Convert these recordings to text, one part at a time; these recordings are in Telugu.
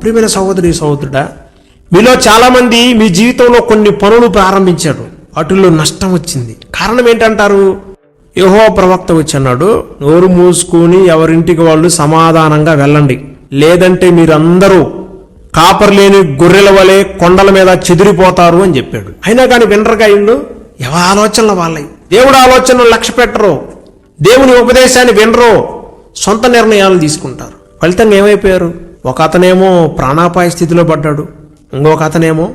ప్రియమైన సహోదరి సహోదరుడా మీలో చాలామంది మీ జీవితంలో కొన్ని పనులు ప్రారంభించారు. వాటిల్లో నష్టం వచ్చింది. కారణం ఏంటంటారు? యహో ప్రవక్త వచ్చి అన్నాడు నోరు మూసుకొని ఎవరింటికి వాళ్ళు సమాధానంగా వెళ్ళండి. లేదంటే మీరందరూ కాపర్ లేని గొర్రెల వలె కొండల మీద చెదిరిపోతారు అని చెప్పాడు. అయినా కానీ వినరుగా ఇండు ఎవరి ఆలోచనలు వాళ్ళవి దేవుడు ఆలోచనలు లక్ష్య పెట్టరు. దేవుని ఉపదేశాన్ని వినరు. సొంత నిర్ణయాలు తీసుకుంటారు. ఫలితంగా ఏమైపోయారు? ఒక అతనేమో ప్రాణాపాయ స్థితిలో పడ్డాడు. ఇంకొక అతనేమో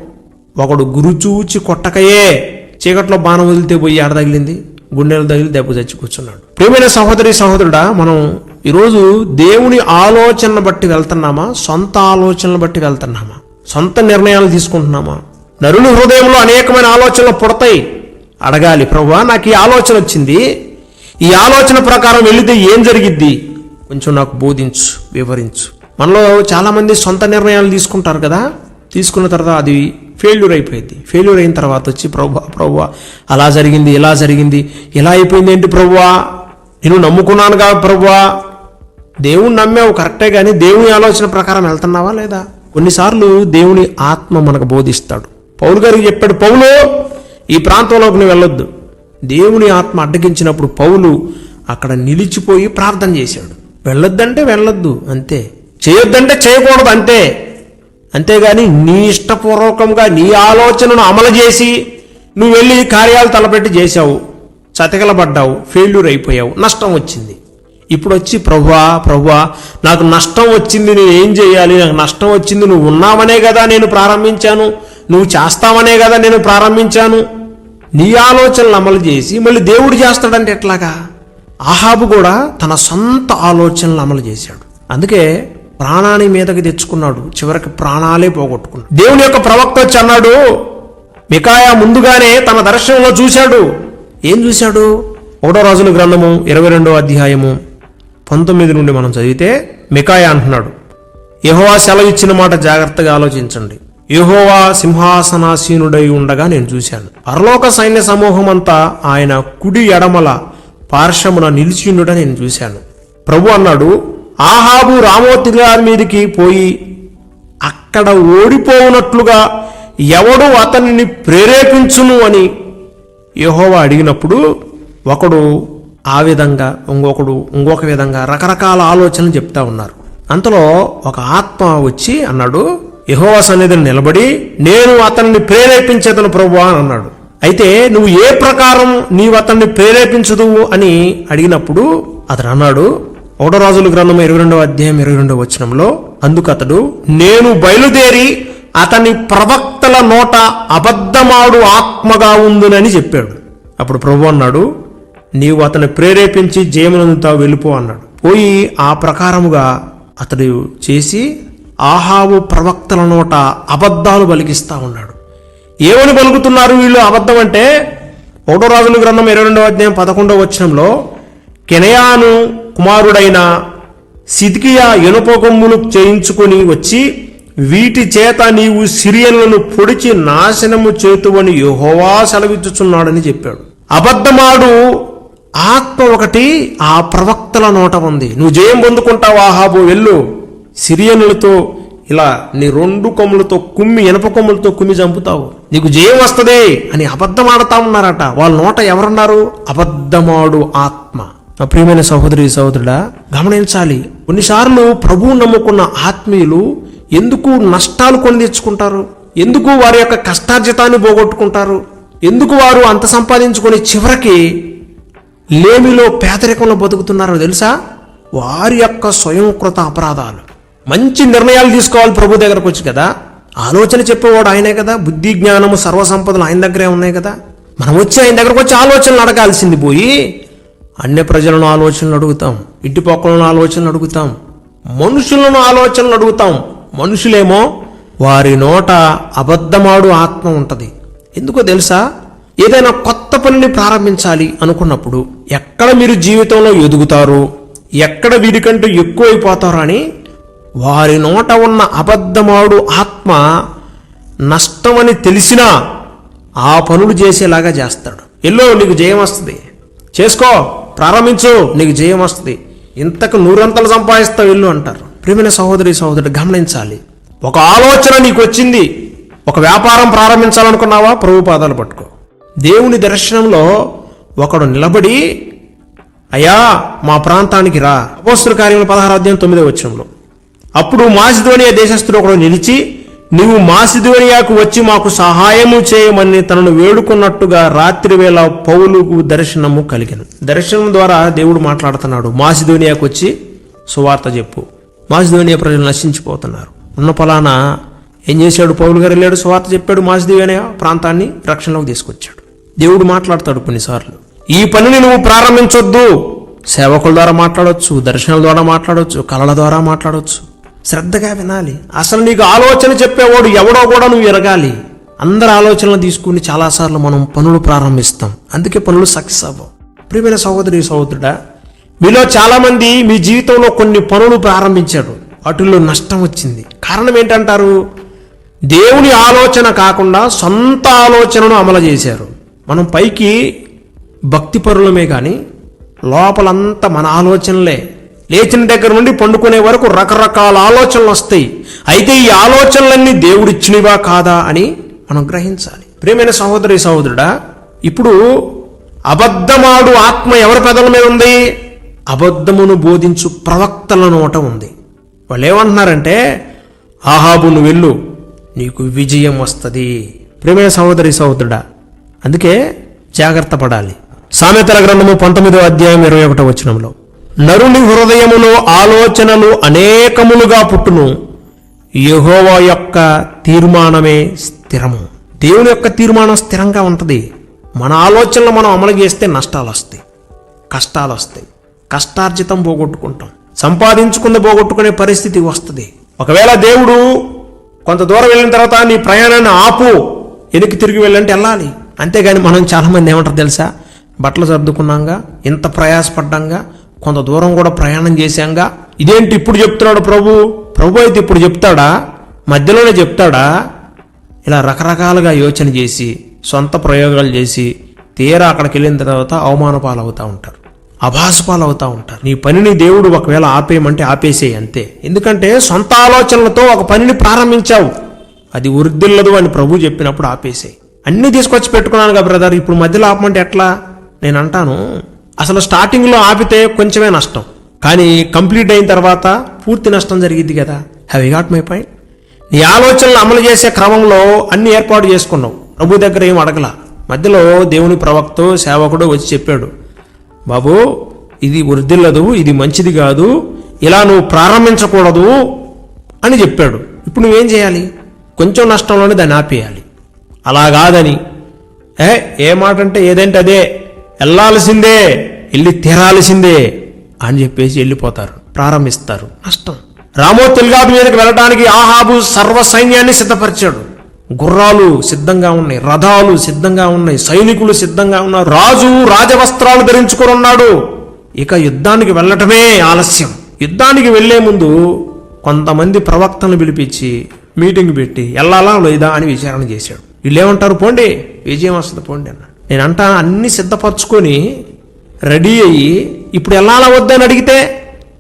ఒకడు గురుచూచి కొట్టకయే చీకట్లో బాణం వదిలితే పోయి ఆడ తగిలింది గుండెలు తగిలి దెబ్బ చచ్చి కూర్చున్నాడు. ప్రియమైన సహోదరి సహోదరుడా మనం ఈరోజు దేవుని ఆలోచనను బట్టి వెళ్తున్నామా? సొంత ఆలోచనలు బట్టి వెళ్తున్నామా? సొంత నిర్ణయాలు తీసుకుంటున్నామా? నరుని హృదయంలో అనేకమైన ఆలోచనలు పుడతాయి. అడగాలి ప్రభా నాకు ఈ ఆలోచన వచ్చింది. ఈ ఆలోచన ప్రకారం వెళితే ఏం జరిగిద్ది? కొంచెం నాకు బోధించు వివరించు. మనలో చాలామంది సొంత నిర్ణయాలు తీసుకుంటారు కదా? తీసుకున్న తర్వాత అది ఫెయిల్యూర్ అయిపోయింది. ఫెయిల్యూర్ అయిన తర్వాత వచ్చి ప్రభు ప్రభువా అలా జరిగింది ఇలా జరిగింది ఇలా అయిపోయింది ఏంటి ప్రభువా నేను నమ్ముకున్నాను కదా ప్రభువా దేవుణ్ణి నమ్మావు కరెక్టే కానీ దేవుని ఆలోచన ప్రకారం వెళ్తున్నావా లేదా? కొన్నిసార్లు దేవుని ఆత్మ మనకు బోధిస్తాడు. పౌలు గారికి చెప్పాడు పౌలు ఈ ప్రాంతంలోకి నువ్వు వెళ్ళొద్దు. దేవుని ఆత్మ అడ్డగించినప్పుడు పౌలు అక్కడ నిలిచిపోయి ప్రార్థన చేశాడు. వెళ్ళొద్దంటే వెళ్ళొద్దు. అంతే. చేయొద్దంటే చేయకూడదు అంతే. అంతేగాని నీ ఇష్టపూర్వకంగా నీ ఆలోచనను అమలు చేసి నువ్వు వెళ్ళి కార్యాలు తలపెట్టి చేశావు చతికలబడ్డావు ఫెయిల్యూర్ అయిపోయావు నష్టం వచ్చింది. ఇప్పుడు వచ్చి ప్రభువా ప్రభువా నాకు నష్టం వచ్చింది నేను ఏం చేయాలి? నాకు నష్టం వచ్చింది నువ్వు ఉన్నావనే కదా నేను ప్రారంభించాను నువ్వు చేస్తావనే కదా నేను ప్రారంభించాను. నీ ఆలోచనలు అమలు చేసి మళ్ళీ దేవుడు చేస్తాడంటే ఎట్లాగా? ఆహాబు కూడా తన సొంత ఆలోచనలు అమలు చేశాడు. అందుకే ప్రాణాన్ని మీదకి తెచ్చుకున్నాడు. చివరికి ప్రాణాలే పోగొట్టుకున్నాడు. దేవుని యొక్క ప్రవక్త వచ్చి అన్నాడు మికాయా ముందుగానే తన దర్శనంలో చూశాడు. ఏం చూశాడు? ఒకటో రోజుల గ్రంథము ఇరవై రెండో అధ్యాయము పంతొమ్మిది నుండి మనం చదివితే మికాయా అంటున్నాడు యహోవా సెలవు ఇచ్చిన మాట జాగ్రత్తగా ఆలోచించండి. యహోవా సింహాసనాసీనుడై ఉండగా నేను చూశాను. పరలోక సైన్య సమూహం అంతా ఆయన కుడి ఎడమల పార్శ్వమున నిలిచిండుట నేను చూశాను. ప్రభు అన్నాడు ఆహాబు రామోతి గారి మీదకి పోయి అక్కడ ఓడిపోవునట్లుగా ఎవడు అతనిని ప్రేరేపించును అని యహోవా అడిగినప్పుడు ఒకడు ఆ విధంగా ఇంకొకడు ఇంకొక విధంగా రకరకాల ఆలోచనలు చెప్తా ఉన్నారు. అంతలో ఒక ఆత్మ వచ్చి అన్నాడు యెహోవా సన్నిధిని నిలబడి నేను అతన్ని ప్రేరేపించేదను ప్రభువా అని అన్నాడు. అయితే నువ్వు ఏ ప్రకారం నీవు అతన్ని ప్రేరేపించదు అని అడిగినప్పుడు అతడు అన్నాడు ఒకటో రాజుల గ్రంథం ఇరవై రెండవ అధ్యాయం ఇరవై రెండవ వచనంలో అందుకు అతడు నేను బయలుదేరి అతని ప్రవక్తల నోట అబద్ధమాడు ఆత్మగా ఉందునని చెప్పాడు. అప్పుడు ప్రభు అన్నాడు నీవు అతను ప్రేరేపించి జయమునందుతావు వెళ్ళిపో అన్నాడు. పోయి ఆ ప్రకారముగా అతడు చేసి ఆహావు ప్రవక్తల నోట అబద్ధాలు పలికిస్తా ఉన్నాడు. ఏమని పలుకుతున్నారు వీళ్ళు అబద్ధం అంటే ఒకటో రాజుల గ్రంథం ఇరవై రెండవ అధ్యాయం పదకొండవ వచనంలో కెనయాను కుమారుడైన సిద్కియా ఇనుప చేయించుకుని వచ్చి వీటి చేత నీవు సిరియన్లను పొడిచి నాశనము చేతువని యెహోవా సెలవిచ్చుచున్నాడని చెప్పాడు. అబద్ధమాడు ఆత్మ ఒకటి ఆ ప్రవక్తల నోట ఉంది. నువ్వు జయం పొందుకుంటావు ఆహాబు వెళ్ళు. సిరియనులతో ఇలా నీ రెండు కొమ్ములతో కుమ్మి ఇనప కొమ్ములతో కుమ్మి చంపుతావు. నీకు జయం వస్తుంది అని అబద్ధం ఆడుతా ఉన్నారట. వాళ్ళ నోట ఎవరున్నారు? అబద్ధమాడు ఆత్మ. నా ప్రియమైన సహోదరి సహోదరుడా గమనించాలి. కొన్నిసార్లు ప్రభువు నమ్ముకున్న ఆత్మీయులు ఎందుకు నష్టాలు కొని తెచ్చుకుంటారు ఎందుకు వారి యొక్క కష్టార్జితాన్ని పోగొట్టుకుంటారు? ఎందుకు వారు అంత సంపాదించుకొని చివరికి లేమిలో పేదరికంలో బతుకుతున్నారో తెలుసా? వారి యొక్క స్వయంకృత అపరాధాలు. మంచి నిర్ణయాలు తీసుకోవాలి ప్రభు దగ్గరకు వచ్చి కదా? ఆలోచన చెప్పేవాడు ఆయనే కదా? బుద్ధి జ్ఞానము సర్వసంపదలు ఆయన దగ్గరే ఉన్నాయి కదా? మనం వచ్చి ఆయన దగ్గరకు వచ్చి ఆలోచనలు అడగాల్సింది పోయి అన్య ప్రజలను ఆలోచనలు అడుగుతాం ఇంటి పక్కలను ఆలోచనలు అడుగుతాం మనుషులను ఆలోచనలు అడుగుతాం. మనుషులేమో వారి నోట అబద్ధమాడు ఆత్మ ఉంటుంది. ఎందుకో తెలుసా? ఏదైనా కొత్త పనిని ప్రారంభించాలి అనుకున్నప్పుడు ఎక్కడ మీరు జీవితంలో ఎదుగుతారు ఎక్కడ వీరికంటూ ఎక్కువైపోతారు అని వారి నోట ఉన్న అబద్ధమాడు ఆత్మ నష్టమని తెలిసినా ఆ పనులు చేసేలాగా చేస్తాడు. ఎల్లో నీకు జయం వస్తుంది. చేసుకో. ప్రారంభించు నీకు జయం వస్తుంది. ఇంతకు నూరంతలు సంపాదిస్తావు ఇల్లు అంటారు. ప్రియమైన సహోదరి సహోదరుడు గమనించాలి. ఒక ఆలోచన నీకు వచ్చింది. ఒక వ్యాపారం ప్రారంభించాలనుకున్నావా? ప్రభు పాదాలు పట్టుకో. దేవుని దర్శనంలో ఒకడు నిలబడి అయ్యా మా ప్రాంతానికి రా. అపోస్తుల కార్యములు పదహారు అధ్యాయం తొమ్మిదో వచ్చంలో అప్పుడు మాసిధోనియా దేశస్థుడు ఒకడు నిలిచి నీవు మాసిదోనియాకు వచ్చి మాకు సహాయము చేయమని తనను వేడుకున్నట్టుగా రాత్రి వేళ పౌలుకు దర్శనము కలిగను. దర్శనం ద్వారా దేవుడు మాట్లాడుతున్నాడు మాసిదోనియాకు వచ్చి సువార్త చెప్పు. మాసిదోనియా ప్రజలు నశించిపోతున్నారు. ఉన్న పొలాన ఏం చేశాడు పౌలు గారు? వెళ్ళాడు సువార్త చెప్పాడు మాసిదోనియా ప్రాంతాన్ని రక్షణలోకి తీసుకొచ్చాడు. దేవుడు మాట్లాడతాడు కొన్నిసార్లు ఈ పనిని నువ్వు ప్రారంభించొద్దు. సేవకుల ద్వారా మాట్లాడవచ్చు దర్శనాల ద్వారా మాట్లాడవచ్చు కళల ద్వారా మాట్లాడవచ్చు శ్రద్ధగా వినాలి. అసలు నీకు ఆలోచన చెప్పేవాడు ఎవడో కూడా నువ్వు ఎరగాలి. అందరి ఆలోచనలు తీసుకుని చాలాసార్లు మనం పనులు ప్రారంభిస్తాం. అందుకే పనులు సక్సెస్ అవ్వవు. ప్రియమైన సహోదరి సహోదరుడా మీలో చాలామంది మీ జీవితంలో కొన్ని పనులు ప్రారంభించాడు వాటిల్లో నష్టం వచ్చింది. కారణం ఏంటంటారు? దేవుని ఆలోచన కాకుండా సొంత ఆలోచనను అమలు చేశారు. మనం పైకి భక్తిపరులమే కానీ లోపలంతా మన ఆలోచనలే. లేచిన దగ్గర నుండి పండుకునే వరకు రకరకాల ఆలోచనలు వస్తాయి. అయితే ఈ ఆలోచనలన్నీ దేవుడిచ్చినవా కాదా అని మనం గ్రహించాలి. ప్రేమైన సహోదరి సహోదరుడా ఇప్పుడు అబద్ధమాడు ఆత్మ ఎవరి పెదల మీద ఉంది? అబద్ధమును బోధించు ప్రవక్తల నోట ఉంది. వాళ్ళు ఏమంటున్నారంటే ఆహాబు నువ్వు వెళ్ళు. నీకు విజయం వస్తుంది. ప్రేమైన సహోదరి సహోదరుడా అందుకే జాగ్రత్త పడాలి. సామెతల గ్రంథము పంతొమ్మిదో అధ్యాయం ఇరవై ఒకటో వచనంలో నరుని హృదయములో ఆలోచనలు అనేకములుగా పుట్టును. యహోవా యొక్క తీర్మానమే స్థిరము. దేవుని యొక్క తీర్మానం స్థిరంగా ఉంటుంది. మన ఆలోచనలు మనం అమలు చేస్తే నష్టాలు వస్తాయి. కష్టాలు వస్తాయి. కష్టార్జితం పోగొట్టుకుంటాం. సంపాదించుకున్న పోగొట్టుకునే పరిస్థితి వస్తుంది. ఒకవేళ దేవుడు కొంత దూరం వెళ్ళిన తర్వాత నీ ప్రయాణాన్ని ఆపు. వెనక్కి తిరిగి వెళ్ళంటే వెళ్ళాలి. అంతేగాని మనం చాలామంది ఏమంటారు తెలుసా? బట్టలు సర్దుకున్నాంగా ఇంత ప్రయాసపడ్డాంగా కొంత దూరం కూడా ప్రయాణం చేశాంగా. ఇదేంటి ఇప్పుడు చెప్తున్నాడు ప్రభు? ప్రభు అయితే ఇప్పుడు చెప్తాడా? మధ్యలోనే చెప్తాడా? ఇలా రకరకాలుగా యోచన చేసి సొంత ప్రయోగాలు చేసి తీరా అక్కడికి వెళ్ళిన తర్వాత అవమాన పాలవుతూ ఉంటారు. అభాస పాలవుతూ ఉంటారు. నీ పనిని దేవుడు ఒకవేళ ఆపేయమంటే ఆపేసేయి అంతే. ఎందుకంటే సొంత ఆలోచనలతో ఒక పనిని ప్రారంభించావు. అది వృద్ధిల్లదు అని ప్రభు చెప్పినప్పుడు ఆపేసేయి. అన్నీ తీసుకొచ్చి పెట్టుకున్నాను కదా బ్రదర్. ఇప్పుడు మధ్యలో ఆపమంటే ఎట్లా? నేను అంటాను అసలు స్టార్టింగ్లో ఆపితే కొంచెమే నష్టం. కానీ కంప్లీట్ అయిన తర్వాత పూర్తి నష్టం జరిగింది కదా. హ్యావ్ గాట్ మై పాయింట్ నీ ఆలోచనలు అమలు చేసే క్రమంలో అన్ని ఏర్పాటు చేసుకున్నావు. ప్రభు దగ్గర ఏం అడగల. మధ్యలో దేవుని ప్రవక్త సేవకుడు వచ్చి చెప్పాడు. బాబు ఇది వృద్ధిల్లదు ఇది మంచిది కాదు ఇలా నువ్వు ప్రారంభించకూడదు అని చెప్పాడు. ఇప్పుడు నువ్వేం చేయాలి? కొంచెం నష్టంలోనే దాన్ని ఆపేయాలి. అలా కాదని. ఏ ఏ మాట అంటే ఏదంటే అదే. వెళ్ళాల్సిందే వెళ్ళి తీరాల్సిందే అని చెప్పేసి వెళ్ళిపోతారు ప్రారంభిస్తారు. నష్టం. రామో తెల్గాదు మీదకి వెళ్ళడానికి ఆహాబు సర్వ సైన్యాన్ని సిద్ధపరిచాడు. గుర్రాలు సిద్ధంగా ఉన్నాయి రథాలు సిద్ధంగా ఉన్నాయి సైనికులు సిద్ధంగా ఉన్నారు రాజు రాజవస్త్రాలు ధరించుకుని ఉన్నాడు ఇక యుద్ధానికి వెళ్ళటమే ఆలస్యం. యుద్ధానికి వెళ్ళే ముందు కొంతమంది ప్రవక్తలను పిలిపించి మీటింగ్ పెట్టి వెళ్ళాలా లేదా అని విచారణ చేశాడు. వీళ్ళు ఏమంటారు పోండి విజయం వస్తుంది పోండి అన్న నేను అంటా అన్ని సిద్ధపరచుకొని రెడీ అయ్యి ఇప్పుడు వెళ్ళాలా వద్దని అడిగితే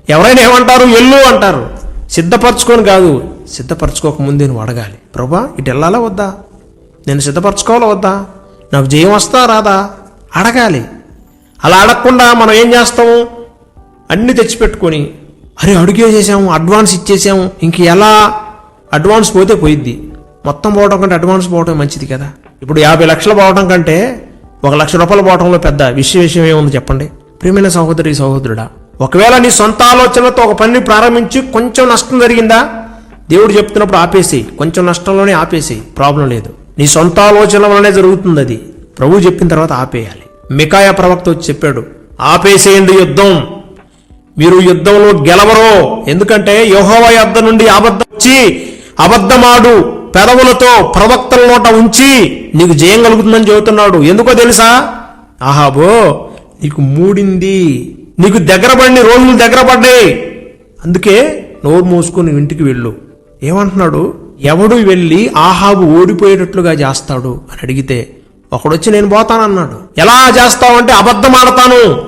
ఎవరైనా ఏమంటారు? ఎల్లు అంటారు. సిద్ధపరచుకొని కాదు. సిద్ధపరచుకోకముందే నేను నువ్వు అడగాలి. ప్రభా ఇటు వెళ్ళాలా వద్దా? నేను సిద్ధపరచుకోవాలా వద్దా? నాకు జయం వస్తా రాదా? అడగాలి. అలా అడగకుండా మనం ఏం చేస్తాము అన్ని తెచ్చిపెట్టుకొని అరే అడుగేసేసాము అడ్వాన్స్ ఇచ్చేసాము ఇంక ఎలా? అడ్వాన్స్ పోతే పోయిద్ది. మొత్తం పోవడం కంటే అడ్వాన్స్ పోవడం మంచిది కదా. ఇప్పుడు యాభై లక్షలు పోవడం కంటే ఒక లక్ష రూపాయలు పోవటంలో పెద్ద విషయ విషయం ఏముంది చెప్పండి? ప్రియమైన సహోదరి సహోదరుడా ఒకవేళ నీ సొంత ఆలోచనలతో ఒక పనిని ప్రారంభించి కొంచెం నష్టం జరిగిందా? దేవుడు చెప్తున్నప్పుడు ఆపేసి కొంచెం నష్టంలోనే ఆపేసి ప్రాబ్లం లేదు. నీ సొంత ఆలోచన వల్లనే జరుగుతుంది అది. ప్రభు చెప్పిన తర్వాత ఆపేయాలి. మికాయ ప్రవక్త వచ్చి చెప్పాడు ఆపేసేయండి యుద్ధం. మీరు యుద్ధంలో గెలవరు. ఎందుకంటే యోహోవ యుద్ధం నుండి అబద్ధం వచ్చి అబద్ధమాడు. పెదవులతో ప్రవక్తల నోట ఉంచి నీకు జయం కలుగుతుందని చెబుతున్నాడు. ఎందుకో తెలుసా? ఆహాబో నీకు మూడింది. నీకు దగ్గర పడిన రోజులు దగ్గర పడ్డాయి. అందుకే నోరు మూసుకుని ఇంటికి వెళ్ళు. ఏమంటున్నాడు? ఎవడు వెళ్ళి ఆహాబు ఓడిపోయేటట్లుగా చేస్తాడు అని అడిగితే ఒకడొచ్చి నేను పోతానన్నాడు. ఎలా చేస్తావంటే అబద్ధం ఆడతాను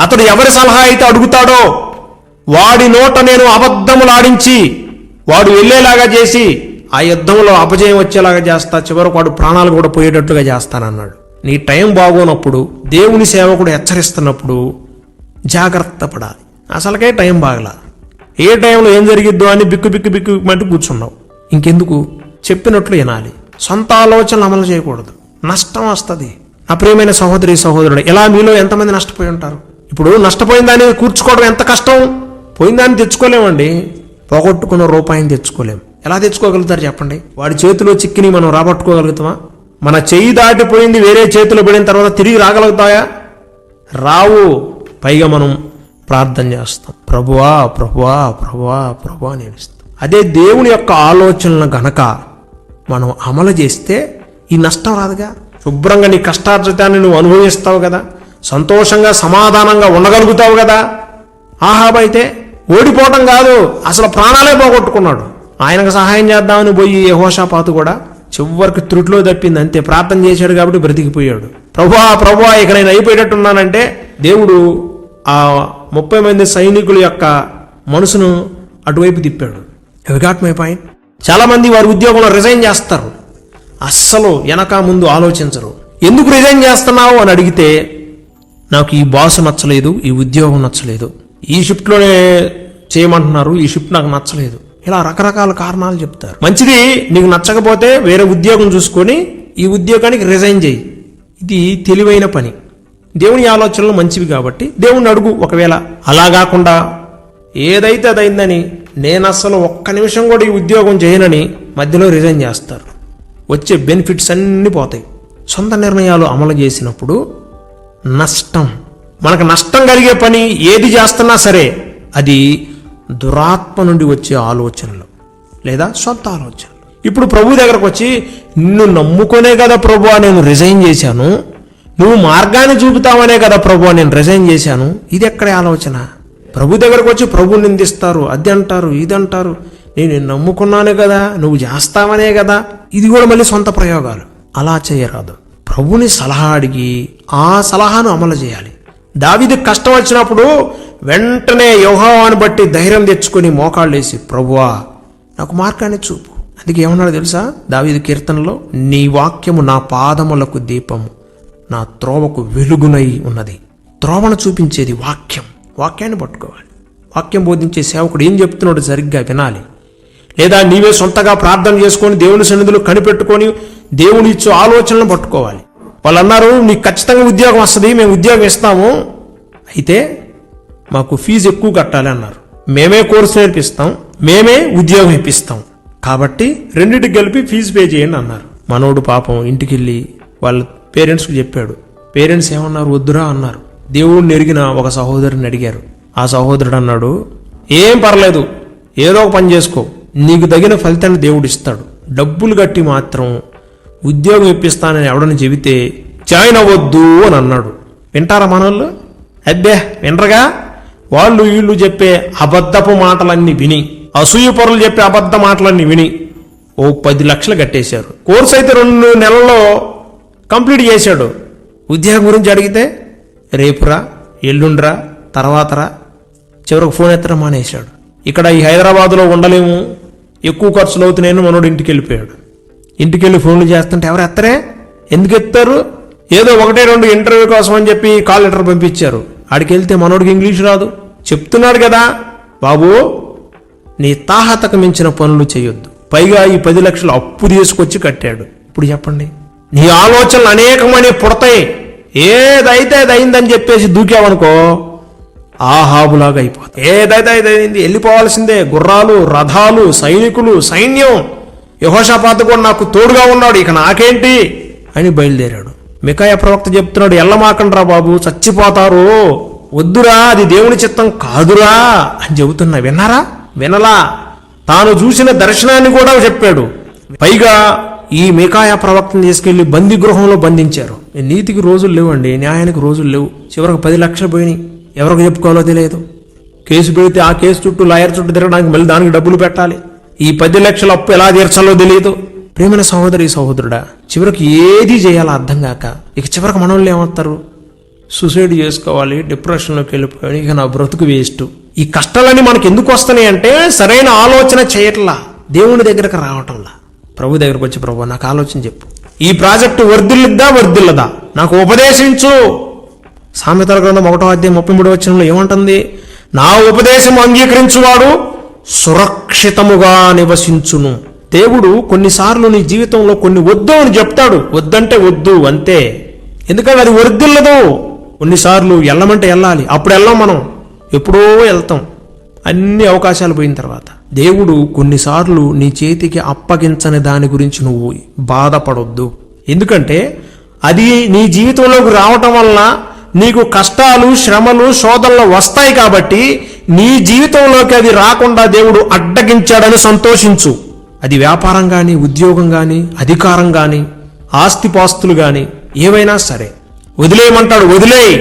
అతడు ఎవరి సలహా అయితే అడుగుతాడో వాడి నోట నేను అబద్ధములాడించి వాడు వెళ్ళేలాగా చేసి ఆ యుద్ధంలో అపజయం వచ్చేలాగా చేస్తా చివరకు వాడు ప్రాణాలు కూడా పోయేటట్లుగా చేస్తానన్నాడు. నీ టైం బాగోనప్పుడు దేవుని సేవకుడు హెచ్చరిస్తున్నప్పుడు జాగ్రత్త పడాలి. అసలుకే టైం బాగలా. ఏ టైంలో ఏం జరిగిద్దో అని బిక్కు బిక్కు బిక్కు మంటూ కూర్చున్నావు. ఇంకెందుకు? చెప్పినట్లు వినాలి. సొంత ఆలోచనలు అమలు చేయకూడదు. నష్టం వస్తుంది. నా ప్రియమైన సహోదరి సహోదరుడు ఇలా మీలో ఎంతమంది నష్టపోయి ఉంటారు? ఇప్పుడు నష్టపోయిన దాన్ని కూర్చుకోవడం ఎంత కష్టం? పోయిన దాన్ని తెచ్చుకోలేమండి. పోగొట్టుకున్న రూపాయిని తెచ్చుకోలేం. ఎలా తెచ్చుకోగలుగుతారు చెప్పండి? వాడి చేతిలో చిక్కిని మనం రాబట్టుకోగలుగుతామా? మన చెయ్యి దాటిపోయింది వేరే చేతిలో పడిన తర్వాత తిరిగి రాగలుగుతాయా? రావు. పైగా మనం ప్రార్థన చేస్తాం. ప్రభువా ప్రభువా ప్రభువా ప్రభువా అని ఏడుస్తాం. అదే దేవుని యొక్క ఆలోచనలను గనక మనం అమలు చేస్తే ఈ నష్టం రాదుగా? శుభ్రంగా నీ కష్టార్జితాన్ని నువ్వు అనుభవిస్తావు కదా? సంతోషంగా సమాధానంగా ఉండగలుగుతావు కదా? ఆహాబైతే ఓడిపోవటం కాదు అసలు ప్రాణాలే పోగొట్టుకున్నాడు. ఆయనకు సహాయం చేద్దామని పోయి యహోషాపాతు కూడా చివరికి త్రుట్లో తప్పింది. అంతే ప్రార్థన చేశాడు కాబట్టి బ్రతికిపోయాడు. ప్రభువా ప్రభువా ఇక నేను అయిపోయేటట్టున్నానంటే దేవుడు ఆ ముప్పై మంది సైనికుల యొక్క మనసును అటువైపు తిప్పాడు. గాట్ మై పాయింట్ చాలామంది వారి ఉద్యోగంలో రిజైన్ చేస్తారు. అస్సలు వెనక ముందు ఆలోచించరు. ఎందుకు రిజైన్ చేస్తున్నావు? అని అడిగితే నాకు ఈ బాస్ నచ్చలేదు ఈ ఉద్యోగం నచ్చలేదు. ఈ షిఫ్ట్లోనే చేయమంటున్నారు ఈ షిఫ్ట్ నాకు నచ్చలేదు. ఇలా రకరకాల కారణాలు చెప్తారు. మంచిది నీకు నచ్చకపోతే వేరే ఉద్యోగం చూసుకొని ఈ ఉద్యోగానికి రిజైన్ చేయి. ఇది తెలివైన పని. దేవుని ఆలోచనలు మంచివి కాబట్టి దేవుణ్ణి అడుగు ఒకవేళ. అలా కాకుండా ఏదైతే అదైందని నేను అస్సలు ఒక్క నిమిషం కూడా ఈ ఉద్యోగం చేయనని మధ్యలో రిజైన్ చేస్తారు. వచ్చే బెనిఫిట్స్ అన్నీ పోతాయి. సొంత నిర్ణయాలు అమలు చేసినప్పుడు నష్టం. మనకు నష్టం కలిగే పని ఏది చేస్తున్నా సరే అది దురాత్మ నుండి వచ్చే ఆలోచనలు లేదా సొంత ఆలోచనలు. ఇప్పుడు ప్రభు దగ్గరకు వచ్చి నిన్ను నమ్ముకునే కదా ప్రభు నేను రిజైన్ చేశాను. నువ్వు మార్గాన్ని చూపుతావనే కదా ప్రభు నేను రిజైన్ చేశాను. ఇది ఎక్కడే ఆలోచన? ప్రభు దగ్గరకు వచ్చి ప్రభు నిందిస్తారు అది అంటారు ఇది అంటారు నేను నమ్ముకున్నానే నమ్ముకున్నాను కదా నువ్వు చేస్తావనే కదా. ఇది కూడా మళ్ళీ సొంత ప్రయోగాలు. అలా చేయరాదు. ప్రభుని సలహా అడిగి ఆ సలహాను అమలు చేయాలి. దావిది కష్టం వచ్చినప్పుడు వెంటనే యోహావాన్ని బట్టి ధైర్యం తెచ్చుకొని మోకాళ్ళేసి ప్రభువా నాకు మార్గాన్ని చూపు. అందుకే ఏమన్నాడు తెలుసా? దావీదు కీర్తనలో నీ వాక్యము నా పాదములకు దీపము నా త్రోవకు వెలుగునై ఉన్నది. త్రోవను చూపించేది వాక్యం. వాక్యాన్ని పట్టుకోవాలి. వాక్యం బోధించే సేవకుడు ఏం చెప్తున్నాడు సరిగ్గా వినాలి. లేదా నీవే సొంతగా ప్రార్థన చేసుకొని దేవుని సన్నిధిలో కనిపెట్టుకొని దేవుని ఇచ్చే ఆలోచనలు పట్టుకోవాలి. వాళ్ళు అన్నారు నీకు ఖచ్చితంగా ఉద్యోగం వస్తుంది మేము ఉద్యోగం ఇస్తాము. అయితే మాకు ఫీజు ఎక్కువ కట్టాలి అన్నారు. మేమే కోర్సు నేర్పిస్తాం మేమే ఉద్యోగం ఇప్పిస్తాం. కాబట్టి రెండింటికి కలిపి ఫీజు పే చేయండి అన్నారు. మనోడు పాపం ఇంటికి వెళ్ళి వాళ్ళ పేరెంట్స్కి చెప్పాడు. పేరెంట్స్ ఏమన్నారు? వద్దురా అన్నారు. దేవుడిని ఎరిగిన ఒక సహోదరుని అడిగారు. ఆ సహోదరుడు అన్నాడు ఏం పర్లేదు ఏదో ఒక పని చేసుకో. నీకు తగిన ఫలితాన్ని దేవుడు ఇస్తాడు. డబ్బులు కట్టి మాత్రం ఉద్యోగం ఇప్పిస్తానని ఎవడని చెబితే జాయిన్ అవ్వద్దు అని అన్నాడు. వింటారా మనోళ్ళు? అబ్బే వినరగా? వాళ్ళు వీళ్ళు చెప్పే అబద్ధపు మాటలన్నీ విని అసూయపరులు చెప్పే అబద్ధ మాటలన్నీ విని ఓ పది లక్షలు కట్టేశారు. కోర్స్ అయితే రెండు నెలల్లో కంప్లీట్ చేశాడు. ఉద్యోగం గురించి అడిగితే రేపురా ఎల్లుండ్రా తర్వాతరా చివరికి ఫోన్ ఎత్తడం మానేశాడు. ఇక్కడ ఈ హైదరాబాద్లో ఉండలేము ఎక్కువ ఖర్చులు అవుతున్నాయని మనోడు ఇంటికి వెళ్ళిపోయాడు. ఇంటికి వెళ్ళి ఫోన్లు చేస్తుంటే ఎవరు ఎత్తరే? ఎందుకు ఎత్తారు? ఏదో ఒకటే రెండు ఇంటర్వ్యూ కోసం అని చెప్పి కాల్ లెటర్ పంపించారు. ఆడికి వెళ్తే మనోడికి ఇంగ్లీష్ రాదు. చెప్తున్నాడు కదా. బాబు నీ తాహతకు మించిన పనులు చేయొద్దు. పైగా ఈ పది లక్షలు అప్పు తీసుకొచ్చి కట్టాడు. ఇప్పుడు చెప్పండి. నీ ఆలోచనలు అనేకమని పుడతాయి. ఏదైతే అది అయిందని చెప్పేసి దూకావనుకో ఆహాబులాగా అయిపోతుంది ఏదైతే అది అయింది వెళ్ళిపోవాల్సిందే. గుర్రాలు రథాలు సైనికులు సైన్యం. యహోషాపాత కూడా నాకు తోడుగా ఉన్నాడు. ఇక నాకేంటి? అని బయలుదేరాడు. మికాయ ప్రవక్త చెప్తున్నాడు ఎల్లమాకండ్రా బాబు చచ్చిపోతారు. వద్దురా అది దేవుని చిత్తం కాదురా అని చెబుతున్నా. విన్నారా? వినలా. తాను చూసిన దర్శనాన్ని కూడా చెప్పాడు. పైగా ఈ మికాయ ప్రవక్తను తీసుకెళ్ళి బందీ గృహంలో బంధించారు. నీతికి రోజులు లేవండి న్యాయానికి రోజులు లేవు. చివరికి పది లక్షలు పోయినాయి. ఎవరికి చెప్పుకోవాలో తెలియదు. కేసు పెడితే ఆ కేసు చుట్టూ లాయర్ చుట్టూ తిరగడానికి మళ్ళీ దానికి డబ్బులు పెట్టాలి. ఈ పది లక్షల అప్పు ఎలా తీర్చాలో తెలియదు ప్రేమల సహోదరి సహోదరుడా చివరికి ఏది చేయాలో అర్థం కాక ఇక చివరికి మనోళ్ళు ఏమవుతారు? సూసైడ్ చేసుకోవాలి డిప్రెషన్లోకి వెళ్ళిపోయాడు ఇక నా బ్రతుకు వేస్ట్ ఈ కష్టాలన్నీ మనకి ఎందుకు వస్తున్నాయి అంటే సరైన ఆలోచన చేయట్లా దేవుని దగ్గరకు రావటంలా. ప్రభు దగ్గరకు వచ్చి ప్రభు నాకు ఆలోచన చెప్పు. ఈ ప్రాజెక్టు వర్ధిల్లుద్దా వర్ధిల్లదా? నాకు ఉపదేశించు. సామెతల గ్రంథం ఒకటో అధ్యాయం ముప్పై మూడు వచ్చినంలో ఏమంటుంది? నా ఉపదేశం అంగీకరించువాడు సురక్షితముగా నివసించును. దేవుడు కొన్నిసార్లు నీ జీవితంలో కొన్ని వద్దు అని చెప్తాడు. వద్దంటే వద్దు అంతే. ఎందుకంటే అది వర్దిల్లదు కొన్నిసార్లు వెళ్ళమంటే వెళ్ళాలి అప్పుడు వెళ్ళాం మనం. ఎప్పుడో వెళ్తాం అన్ని అవకాశాలు పోయిన తర్వాత. దేవుడు కొన్నిసార్లు నీ చేతికి అప్పగించని దాని గురించి నువ్వు బాధపడొద్దు. ఎందుకంటే అది నీ జీవితంలోకి రావటం వలన నీకు కష్టాలు శ్రమలు శోధనలు వస్తాయి కాబట్టి నీ జీవితంలోకి అది రాకుండా దేవుడు అడ్డగించాడని సంతోషించు. అది వ్యాపారం కానీ ఉద్యోగం కానీ అధికారం కానీ ఆస్తిపాస్తులు కానీ ఏవైనా సరే. వదిలేయమంటాడు వదిలేయ్!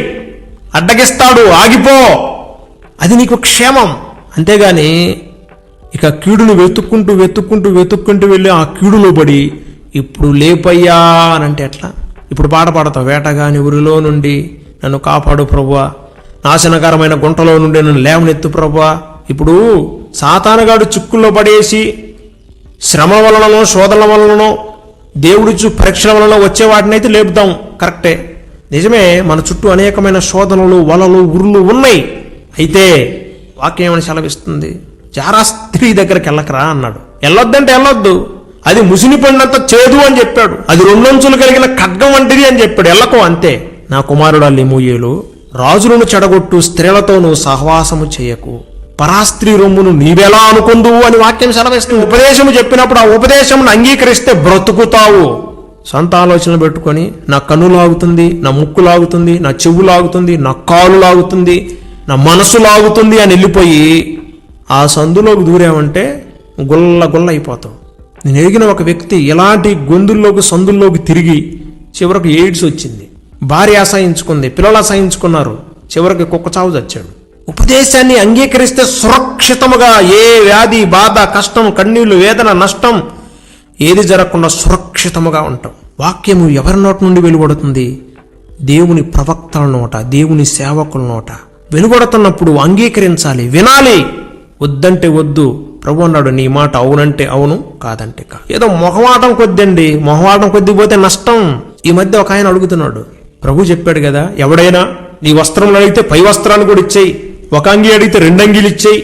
అడ్డగిస్తాడు ఆగిపో! అది నీకు క్షేమం. అంతేగాని ఇక కీడును వెతుక్కుంటూ వెతుక్కుంటూ వెతుక్కుంటూ వెళ్ళి ఆ కీడులో పడి ఇప్పుడు లేపయ్యా అని అంటే ఎట్లా? ఇప్పుడు పాట పాడతావు వేటగాని ఊరిలో నుండి నన్ను కాపాడు ప్రభువా. నాశనకరమైన గుంటలో నుండి నన్ను లేవనెత్తు ప్రభా ఇప్పుడు సాతానగాడు చిక్కుల్లో పడేసి శ్రమ వలననో శోధనల వలననో దేవుడిచ్చు పరీక్షల వలన వచ్చే వాటిని అయితే లేపుదాం కరెక్టే. నిజమే మన చుట్టూ అనేకమైన శోధనలు వలలు ఉరులు ఉన్నాయి. అయితే వాక్యం ఏమని సెలవిస్తుంది? జారా స్త్రీ దగ్గరికి వెళ్ళకరా అన్నాడు. వెళ్ళొద్దంటే వెళ్ళొద్దు. అది ముసిని పడినంత చేదు అని చెప్పాడు. అది రెండొంచులు కలిగిన ఖడ్గం వంటిది అని చెప్పాడు. వెళ్ళకు అంతే. నా కుమారుడు లిమూయేలు రాజులను చెడగొట్టు స్త్రీలతోనూ సహవాసము చేయకు. పరాస్త్రీ రొమ్మును నీవెలా అనుకుందువు అని వాక్యం సెలవిస్తుంది. ఉపదేశము చెప్పినప్పుడు ఆ ఉపదేశమును అంగీకరిస్తే బ్రతుకుతావు. సొంత ఆలోచనలు పెట్టుకొని నా కన్ను లాగుతుంది నా ముక్కు లాగుతుంది నా చెవు లాగుతుంది నా కాలు లాగుతుంది నా మనసు లాగుతుంది అని వెళ్ళిపోయి ఆ సందులోకి దూరామంటే గుల్ల గుల్ల అయిపోతావు. నేను ఎరిగిన ఒక వ్యక్తి ఎలాంటి గొంతుల్లోకి సందుల్లోకి తిరిగి చివరకు ఎయిడ్స్ వచ్చింది. భార్య అసహించుకుంది పిల్లలు అసహించుకున్నారు. చివరికి కుక్క చావు చచ్చాడు. ఉపదేశాన్ని అంగీకరిస్తే సురక్షితముగా ఏ వ్యాధి బాధ కష్టం కన్నీళ్ళు వేదన నష్టం ఏది జరగకుండా సురక్షితముగా ఉంటాం. వాక్యము ఎవరి నోటి నుండి వెలువడుతుంది? దేవుని ప్రవక్తల నోట దేవుని సేవకుల నోట. వెలువడుతున్నప్పుడు అంగీకరించాలి వినాలి. వద్దంటే వద్దు. ప్రభు అన్నాడు నీ మాట అవునంటే అవును కాదంటే కాదు. ఏదో మొహమాటం కొద్దండి మొహమాటం కొద్ది పోతే నష్టం. ఈ మధ్య ఒక ఆయన అడుగుతున్నాడు ప్రభు చెప్పాడు కదా ఎవడైనా నీ వస్త్రంలో అడిగితే పై వస్త్రాన్ని కూడా ఇచ్చేయి ఒక అంగి అడిగితే రెండు అంగీలు ఇచ్చేయి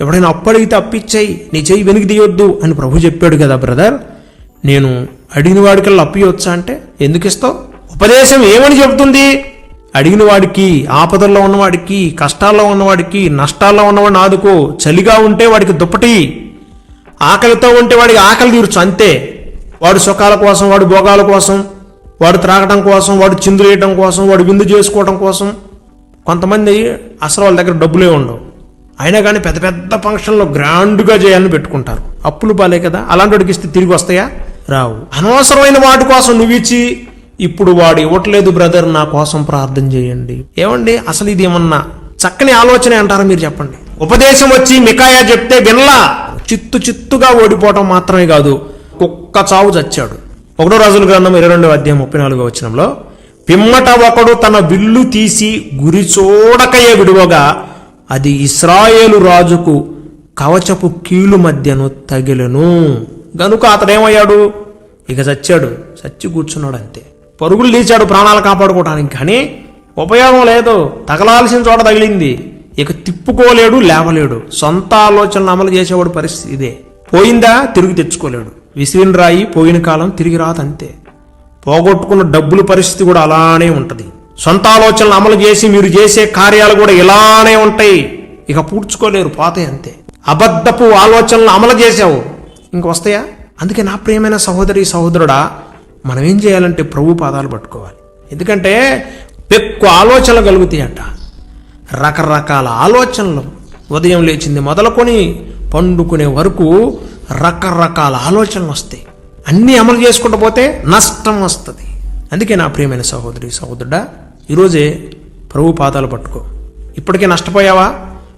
ఎవడైనా అప్పు అడిగితే అప్పిచ్చేయి నీ చెయ్యి వెనుక తీయొద్దు అని ప్రభు చెప్పాడు కదా బ్రదర్. నేను అడిగిన వాడికల్లా అప్పు ఇవ్వచ్చా అంటే ఎందుకు ఇస్తావు? ఉపదేశం ఏమని చెబుతుంది? అడిగిన వాడికి ఆపదల్లో ఉన్నవాడికి కష్టాల్లో ఉన్నవాడికి నష్టాల్లో ఉన్నవాడిని ఆదుకో చలిగా ఉంటే వాడికి దుప్పటి ఆకలితో ఉంటే వాడికి ఆకలి తీర్చు అంతే. వాడు సుఖాల కోసం వాడు భోగాల కోసం వాడు త్రాగటం కోసం వాడు చిందులేయటం కోసం వాడు విందు చేసుకోవడం కోసం కొంతమంది అసలు వాళ్ళ దగ్గర డబ్బులే ఉండవు. అయినా కానీ పెద్ద పెద్ద ఫంక్షన్లో గ్రాండ్గా చేయాలని పెట్టుకుంటారు. అప్పులు పాలే కదా? అలాంటి వాడికి ఇస్తే తిరిగి వస్తాయా? రావు. అనవసరమైన వాటి కోసం నువ్వు ఇచ్చి ఇప్పుడు వాడు ఇవ్వట్లేదు బ్రదర్ నా కోసం ప్రార్థన చేయండి. ఏమండి? అసలు ఇది ఏమన్నా చక్కని ఆలోచన అంటారా మీరు చెప్పండి? ఉపదేశం వచ్చి మికాయా చెప్తే వినలా? చిత్తు చిత్తుగా ఓడిపోవటం మాత్రమే కాదు కుక్క చావు చచ్చాడు. ఒకటో రోజుల గ్రంథం ఇరవై రెండవ అధ్యాయం ముప్పై నాలుగో వచనంలో పిమ్మట ఒకడు తన విల్లు తీసి గురి చూడకయే విడువగా అది ఇస్రాయేలు రాజుకు కవచపు కీలు మధ్యను తగిలెను. గనుక అతడేమయ్యాడు? ఇక చచ్చాడు. చచ్చి కూర్చున్నాడు అంతే. పరుగులు తీశాడు ప్రాణాలు కాపాడుకోవడానికి కానీ ఉపయోగం లేదు. తగలాల్సిన చోట తగిలింది. ఇక తిప్పుకోలేడు లేవలేడు. సొంత ఆలోచనలు అమలు చేసేవాడు పరిస్థితి ఇదే. పోయిందా? తిరిగి తెచ్చుకోలేడు. విసిరిన రాయి పోయిన కాలం తిరిగి రాదంతే. పోగొట్టుకున్న డబ్బుల పరిస్థితి కూడా అలానే ఉంటుంది. సొంత ఆలోచనలు అమలు చేసి మీరు చేసే కార్యాలు కూడా ఇలానే ఉంటాయి. ఇక పూడ్చుకోలేరు పోతాయి అంతే. అబద్ధపు ఆలోచనలు అమలు చేసావు ఇంక వస్తాయా? అందుకే నా ప్రియమైన సహోదరి సహోదరుడా మనం ఏం చేయాలంటే ప్రభు పాదాలు పట్టుకోవాలి. ఎందుకంటే ఎక్కువ ఆలోచనలు కలుగుతాయట. రకరకాల ఆలోచనలు. ఉదయం లేచింది మొదలుకొని పండుకునే వరకు రకరకాల ఆలోచనలు వస్తాయి. అన్నీ అమలు చేసుకుంటూ పోతే నష్టం వస్తుంది. అందుకే నా ప్రియమైన సహోదరి సహోదరుడా ఈరోజే ప్రభు పాదాలు పట్టుకో. ఇప్పటికే నష్టపోయావా?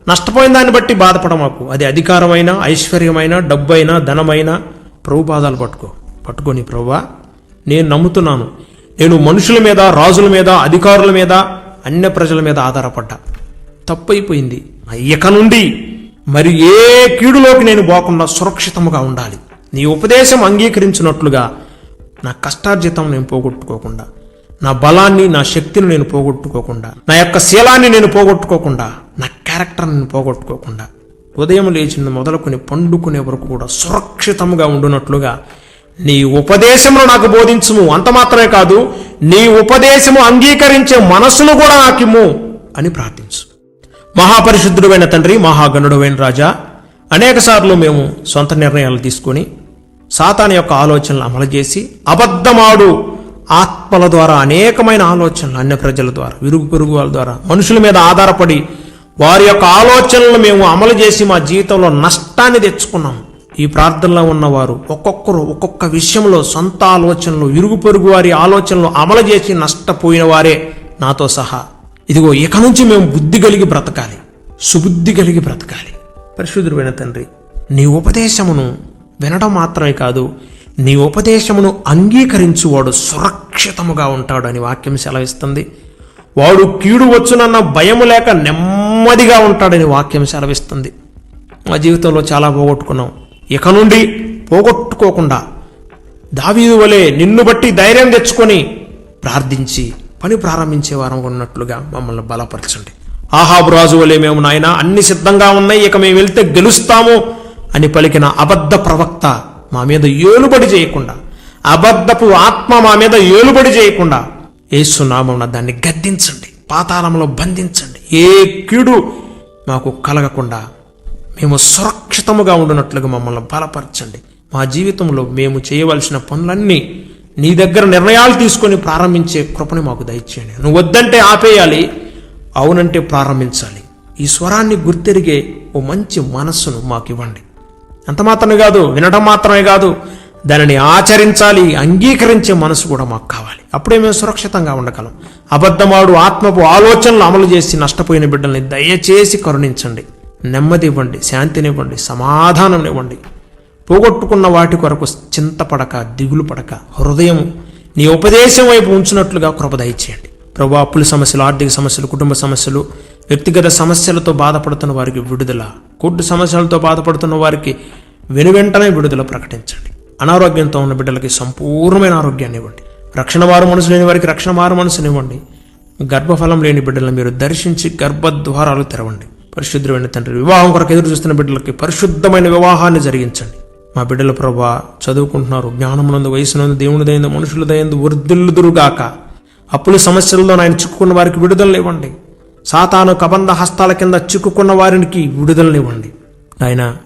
నష్టపోయిన దాన్ని బట్టి బాధపడమాకు అది అధికారమైన ఐశ్వర్యమైన డబ్బైనా ధనమైనా ప్రభు పాదాలు పట్టుకో. పట్టుకొని ప్రభువా నేను నమ్ముతున్నాను. నేను మనుషుల మీద రాజుల మీద అధికారుల మీద అన్య ప్రజల మీద ఆధారపడ్డా. తప్పైపోయింది. ఇక నుండి మరి ఏ కీడులోకి నేను పోకుండా సురక్షితముగా ఉండాలి? నీ ఉపదేశం అంగీకరించినట్లుగా నా కష్టార్జితం నేను పోగొట్టుకోకుండా నా బలాన్ని నా శక్తిని నేను పోగొట్టుకోకుండా నా యొక్క శీలాన్ని నేను పోగొట్టుకోకుండా నా క్యారెక్టర్ నేను పోగొట్టుకోకుండా ఉదయం లేచింది మొదలుకొని పండుకునే వరకు కూడా సురక్షితముగా ఉండునట్లుగా నీ ఉపదేశమును నాకు బోధించుము. అంత మాత్రమే కాదు నీ ఉపదేశము అంగీకరించే మనసును కూడా నాకిమ్ము అని ప్రార్థించు. మహాపరిశుద్ధుడైన తండ్రి మహాగణుడైన రాజా అనేకసార్లు మేము సొంత నిర్ణయాలు తీసుకొని సాతాన్ యొక్క ఆలోచనలు అమలు చేసి అబద్ధమాడు ఆత్మల ద్వారా అనేకమైన ఆలోచనలు అన్య ప్రజల ద్వారా విరుగు పొరుగు వాళ్ళ ద్వారా మనుషుల మీద ఆధారపడి వారి యొక్క ఆలోచనలు మేము అమలు చేసి మా జీవితంలో నష్టాన్ని తెచ్చుకున్నాం. ఈ ప్రార్థనలో ఉన్నవారు ఒక్కొక్కరు ఒక్కొక్క విషయంలో సొంత ఆలోచనలు ఇరుగు పొరుగు వారి ఆలోచనలు అమలు చేసి నష్టపోయిన వారే నాతో సహా. ఇదిగో ఇక నుంచి మేము బుద్ధి కలిగి బ్రతకాలి. సుబుద్ధి కలిగి బ్రతకాలి. పరిశుద్ధుడైన తండ్రి నీ ఉపదేశమును వినడం మాత్రమే కాదు నీ ఉపదేశమును అంగీకరించువాడు సురక్షితముగా ఉంటాడు అని వాక్యం సెలవిస్తుంది. వాడు కీడు వచ్చునన్న భయము లేక నెమ్మదిగా ఉంటాడని వాక్యం సెలవిస్తుంది. మా జీవితంలో చాలా పోగొట్టుకున్నాం. ఇక నుండి పోగొట్టుకోకుండా దావీదు వలె నిన్ను బట్టి ధైర్యం తెచ్చుకొని ప్రార్థించి పని ప్రారంభించే వారం ఉన్నట్లుగా మమ్మల్ని బలపరచండి. ఆహాబు రాజు వలె మేము నాయన అన్ని సిద్ధంగా ఉన్నాయి ఇక మేము వెళ్తే గెలుస్తాము అని పలికిన అబద్ధ ప్రవక్త మా మీద ఏలుబడి చేయకుండా అబద్ధపు ఆత్మ మా మీద ఏలుబడి చేయకుండా ఏసునామం దాన్ని గద్దించండి పాతాళంలో బంధించండి. ఏ కీడు మాకు కలగకుండా మేము సురక్షితముగా ఉండునట్లుగా మమ్మల్ని బలపరచండి. మా జీవితంలో మేము చేయవలసిన పనులన్నీ నీ దగ్గర నిర్ణయాలు తీసుకొని ప్రారంభించే కృపని మాకు దయచేయండి. నువ్వు వద్దంటే ఆపేయాలి అవునంటే ప్రారంభించాలి. ఈ స్వరాన్ని గుర్తెరిగే ఓ మంచి మనస్సును మాకు ఇవ్వండి. అంత మాత్రమే కాదు వినడం మాత్రమే కాదు దానిని ఆచరించాలి అంగీకరించే మనసు కూడా మాకు కావాలి. అప్పుడే మేము సురక్షితంగా ఉండగలం. అబద్ధమాడు ఆత్మపు ఆలోచనలు అమలు చేసి నష్టపోయిన బిడ్డల్ని దయచేసి కరుణించండి. నెమ్మది ఇవ్వండి శాంతినివ్వండి సమాధానం ఇవ్వండి పోగొట్టుకున్న వాటి కొరకు చింతపడక దిగులు పడక హృదయం నీ ఉపదేశం వైపు ఉంచినట్లుగా కృప దయచేయండి. ప్రభు అప్పుల సమస్యలు ఆర్థిక సమస్యలు కుటుంబ సమస్యలు వ్యక్తిగత సమస్యలతో బాధపడుతున్న వారికి విడుదల కొడ్డు సమస్యలతో బాధపడుతున్న వారికి వెనువెంటనే విడుదల ప్రకటించండి. అనారోగ్యంతో ఉన్న బిడ్డలకి సంపూర్ణమైన ఆరోగ్యాన్ని ఇవ్వండి. రక్షణ వారు మనసు లేని వారికి రక్షణ వారు మనసునివ్వండి గర్భఫలం లేని బిడ్డలను మీరు దర్శించి గర్భద్వారాలు తెరవండి. పరిశుద్ధమైన తండ్రి వివాహం కొరకు ఎదురు చూస్తున్న బిడ్డలకి పరిశుద్ధమైన వివాహాన్ని జరిగించండి. మా బిడ్డల ప్రభా చదువుకుంటున్నారు. జ్ఞానమునందు వయసునందు దేవుని దయందు మనుషుల దయందు వృద్ధులుదురుగాక. అప్పుల సమస్యల్లో ఆయన చిక్కుకున్న వారికి విడుదలనివ్వండి సాతాను కబంధ హస్తాల కింద చిక్కుకున్న వారికి విడుదలనివ్వండి ఆయన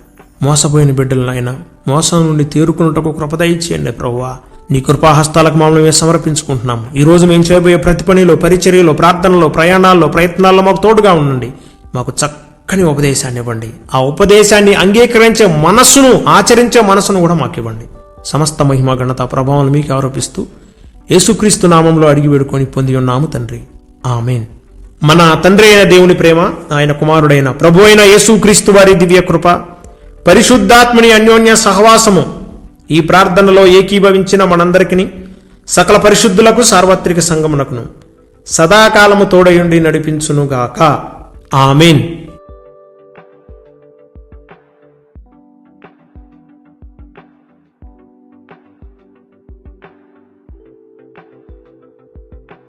మోసపోయిన బిడ్డలను ఆయన మోసం నుండి తేరుకున్నటకు కృపద ఇచ్చేయండి ప్రభువా నీ కృపాహస్తాలకు మమ్మల్ని మేము సమర్పించుకుంటున్నాము. ఈ రోజు మేము చేయబోయే ప్రతి పనిలో పరిచర్యలో ప్రార్థనలో ప్రయాణాల్లో ప్రయత్నాల్లో మాకు తోడుగా ఉండండి. మాకు చక్క చక్కని ఉపదేశాన్ని ఇవ్వండి ఆ ఉపదేశాన్ని అంగీకరించే మనస్సును ఆచరించే మనస్సును కూడా మాకు ఇవ్వండి సమస్త మహిమ ఘనత ప్రభావం మీకు ఆరోపిస్తూ యేసుక్రీస్తు నామంలో అడిగి వేడుకొని పొంది ఉన్నాము తండ్రి. ఆమెన్. మన తండ్రి అయిన దేవుని ప్రేమ ఆయన కుమారుడైన ప్రభు అయిన యేసుక్రీస్తు వారి దివ్య కృప పరిశుద్ధాత్మని అన్యోన్య సహవాసము ఈ ప్రార్థనలో ఏకీభవించిన మనందరికీ సకల పరిశుద్ధులకు సార్వత్రిక సంగమునకును సదాకాలము తోడయుండి నడిపించునుగాక. ఆమెన్.